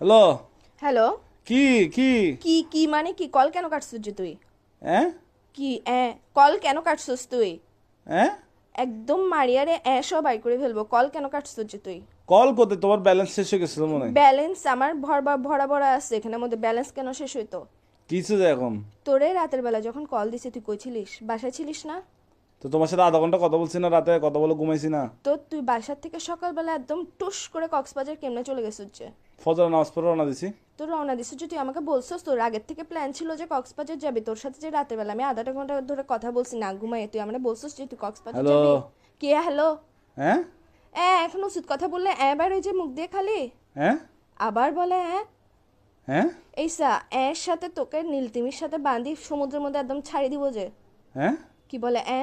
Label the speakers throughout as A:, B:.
A: Hello?
B: Hello?
A: কি কি?
B: কি কি মানে কি? কল কেন কাটছিস তুই?
A: হ্যাঁ
B: কি এ কল কেন কাটছিস তুই?
A: হ্যাঁ
B: একদম মারিয়ারে এ সব বাই করে ফেলব। কল কেন কাটছিস তুই?
A: কল করতে তোমার ব্যালেন্স শেষ হয়ে গেছিল মনে হয়।
B: ব্যালেন্স আমার ভরবা ভরা ভরা আছে। এখানের মধ্যে ব্যালেন্স কেন শেষ হইতো?
A: কিছু এখন?
B: তোরে রাতের বেলা যখন কল দিছে তুই কইছিলিস বাসায় ছিলিস না?
A: তো তোমার সাথে আধা ঘণ্টা কথা বলছি না রাতে কথা বলে ঘুমাইছি না।
B: তো তুই বাসার থেকে সকালবেলা একদম টুস করে কক্সবাজার কেমনে চলে গেছিস যে?
A: ফজর নামাজ পড়ে রওনা দিছি।
B: তোর রওনা দিছিস যে তুই আমাকে বলছিস তোর আগের থেকে প্ল্যান ছিল যে কক্সবাজার যাবি তোর সাথে যে রাতের বেলা আমি আধাটা ঘণ্টা ধরে কথা বলছি না ঘুমাই তুই আমরা বলছিস যে তুই কক্সবাজার
A: হ্যালো।
B: যাবি? কে হ্যালো
A: হ্যাঁ?
B: এ এখন উচিত কথা বললে এবার ওই যে মুখ দিয়ে খালি?
A: হ্যাঁ?
B: আবার বলে হ্যাঁ?
A: হ্যাঁ
B: এইসা এর সাথে তোকে নীলতিমির সাথে বাঁধি সমুদ্রের মধ্যে একদম ছাড়ি দিব যে।
A: হ্যাঁ?
B: কি বলে এ?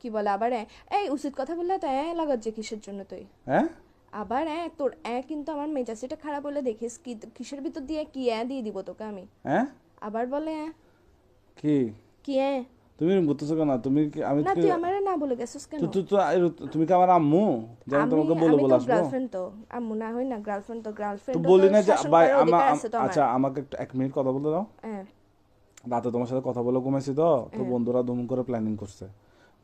B: কি বলে আবার এই উচিত কথা বললে তো এ লাগাত যে কিসের জন্য তুই?
A: হ্যাঁ
B: আবার এ তোর এ কিন্তু আমার মেজাজটা খারাপ হলে দেখিস কি কিসের ভিতর দিয়ে কি এ দিয়ে দিব তোকে আমি?
A: হ্যাঁ
B: আবার বলে এ,
A: কি?
B: কি এ?
A: তুমি ঘুরতেছো কেন? তুমি কি আমি
B: না তুই আমারে না বলে গেছিস কেন?
A: তো- তো- তো তুমি কি আমার আম্মু? যে আমি
B: আমি
A: তোমাকে বলে বলে আসব
B: গার্লফ্রেন্ড তো। আম্মু না হই না গার্লফ্রেন্ড তো গার্লফ্রেন্ড
A: তো বলি না যে ভাই আমার। আচ্ছা আমাকে একটু এক মিনিট কথা বলতে দাও।
B: হ্যাঁ
A: রাতে তোমার সাথে কথা বলে ঘুমাইছি তো তো বন্ধুরা দুম করে প্ল্যানিং করছে।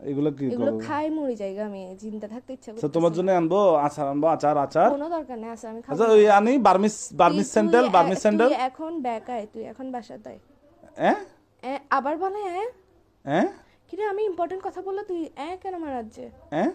A: এগুলো কি
B: এগুলো খাই মরি জায়গা আমি চিন্তা থাকতে ইচ্ছা
A: করছে
B: করতেছে।
A: তোমার জন্য আনব আচার আনব আচার আচার?
B: কোনো দরকার নেই আচার আমি খাব।
A: আচ্ছা ওই আনি বার্মিস বার্মিস স্যান্ডেল
B: তুই
A: বার্মিস স্যান্ডেল।
B: তুই এখন বেকায় তুই এখন বাসা দাই
A: হ্যাঁ
B: এ, আবার বলে হ্যাঁ
A: হ্যাঁ
B: কিরে আমি ইম্পর্টেন্ট কথা বললে তুই এ কেন মারাজ্জে
A: হ্যাঁ